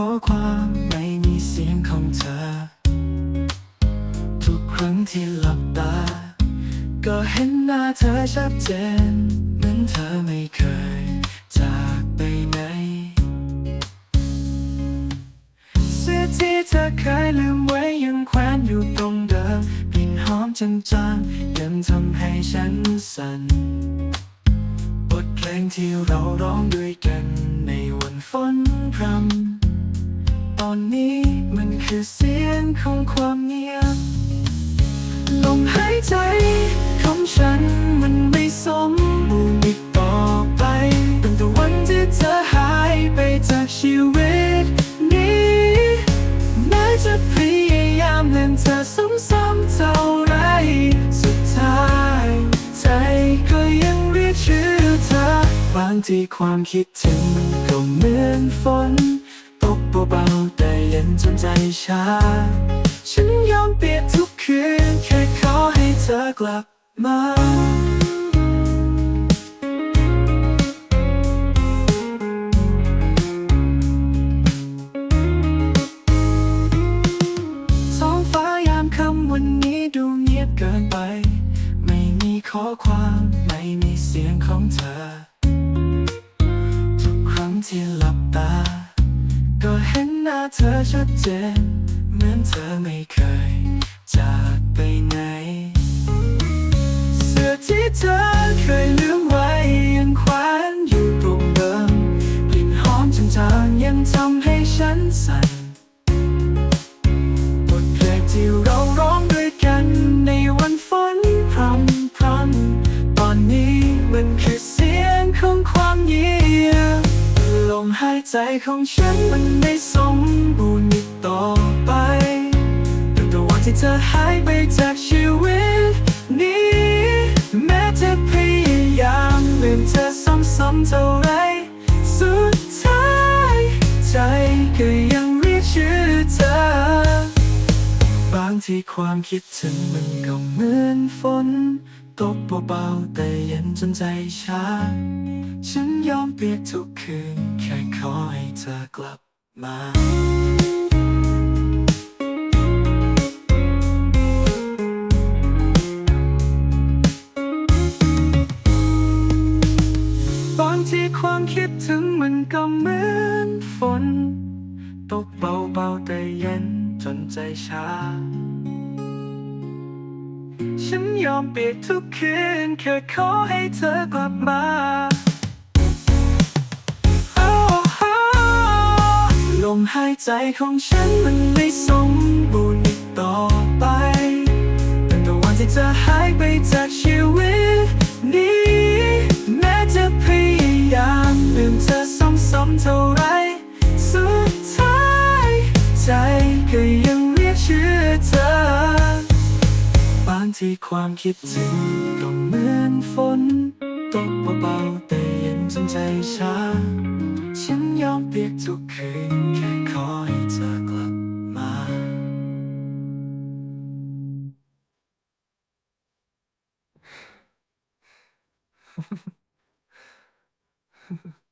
ข้อความไม่มีเสียงของเธอ ทุกครั้งที่หลับตา ก็เห็นหน้าเธอชัดเจนเหมือนเธอไม่เคย จากไปไหนเสื้อที่เธอเคยลืมไว้ยังแขวนอยู่ตรงเดิมกลิ่นหอมจางๆยังทำให้ฉันสั่นบทเพลงที่เราร้องด้วยกันในวันฝนพรำ อนนี้มันคือเสียงของความเงียบ ลมหายใจของฉันมันไม่สมบูรณ์อีกต่อไปตั้งแต่วันที่เธอหายไปจากชีวิตนี้แม้จะพยายามเล่นเธอซ้ำๆเท่าไรสุดท้ายใจก็ยังเรียกชื่อเธอบางทีความคิดถึงก็เหมือนฝน จนใจชา ฉันยอมเปียกทุกคืน แค่ขอให้เธอกลับมาท้องฟ้ายามค่ำวันนี้ดูเงียบเกินไป ไม่มีข้อความ ไม่มีเสียงของเธอ หนหน้าเธอชัดเจน เหมือนเธอไม่เคย จากไปไหน เสื้อที่เธอเคยลืมไว้ยังแขวนอยู่ตรงเดิมกลิ่นหอมจางๆยังทำให้ฉันสั่น ใจของฉันมันไม่สมบูรณ์อีกต่อไปตั้งแต่วันที่เธอหายไปจากชีวิตนี้ แม้จะพยายามลืมเธอซ้ำๆเท่าไร สุดท้ายใจก็ยังเรียกชื่อเธอ บางทีความคิดถึงมันก็เหมือนฝน ตกเบาๆแต่เย็นจนใจชาฉันยอมเปียกทุกคืน แค่ขอให้เธอกลับมาบางทีความคิดถึงมันก็เหมือนฝน ตกเบาๆแต่เย็นจนใจชา ฉันยอมเปียกทุกคืนแค่ขอให้เธอกลับมาลมหายใจของฉันมันไม่สมบูรณ์อีกต่อไปตั้งแต่วันที่เธอหายไปจากชีวิต ที่ความคิดถึงก็เหมือนฝน ตกเบาๆแต่เย็นจนใจชาฉันยอมเปียกทุกคืนแค่ขอให้เธอกลับมาๆ